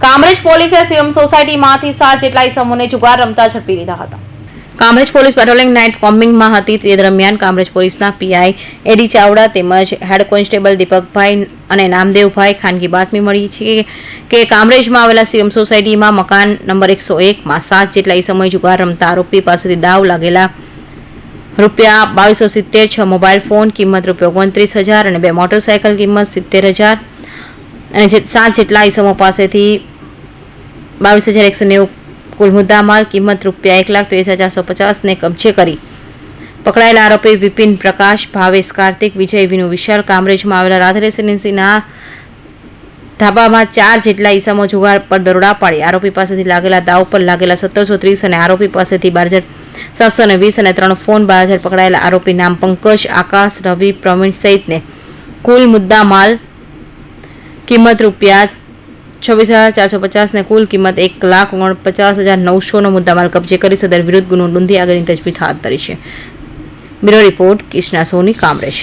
કામરેજ પોલીસે સીએમ સોસાયટીમાંથી સાત જેટલા ઇસમોને જુગાર રમતા ઝડપી લીધા હતા. કામરેજ પોલીસ પેટ્રોલિંગ નાઇટ કોમ્બિંગમાં હતી તે દરમિયાન કામરેજ પોલીસના પીઆઈ એડી ચાવડા તેમજ હેડ કોન્સ્ટેબલ દીપકભાઈ અને નામદેવભાઈ ખાનગી બાતમી મળી છે કે કામરેજમાં આવેલા સીએમ સોસાયટીમાં મકાન નંબર એકસો એકમાં સાત જેટલા ઇસમોએ જુગાર રમતા આરોપી પાસેથી દાવ લાગેલા રૂપિયા બાવીસો સિત્તેર છ મોબાઈલ ફોન, કિંમત રૂપિયા ઓગણત્રીસ હજાર અને બે મોટરસાયકલ કિંમત સિત્તેર હજાર અને સાત જેટલા ઇસમો પાસેથી બાવીસ હજાર એકસો નેવું કુલ મુદ્દામાલ કિંમત રૂપિયા એક લાખ ત્રીસ હજાર સો પચાસને કબજે કરી. પકડાયેલા આરોપી વિપિન પ્રકાશ, ભાવેશ કાર્તિક, વિજય વિનુ વિશાલ કામરેજમાં આવેલા રાધે રેસિડેન્સીના ધાબામાં ચાર જેટલા ઈસમો જુગાર પર દરોડા પાડી. આરોપી પાસેથી લાગેલા દાવ પર લાગેલા સત્તરસો ત્રીસ અને આરોપી પાસેથી બાર હજાર સાતસો ને વીસ અને ત્રણ ફોન બાર હજાર પકડાયેલા આરોપી નામ પંકજ, આકાશ, રવિ, પ્રવીણ સહિતને કુલ મુદ્દા માલ કિંમત રૂપિયા છવ્વીસ હજાર ચારસો પચાસને કુલ કિંમત એક લાખ ઓગણપચાસ હજાર નવસોનો મુદ્દામાલ કબજે કરી સદર વિરુદ્ધ ગુનો નોંધી આગળની તજવીજ હાથ ધરી છે. Bureau report Kishna Soni Kamrej.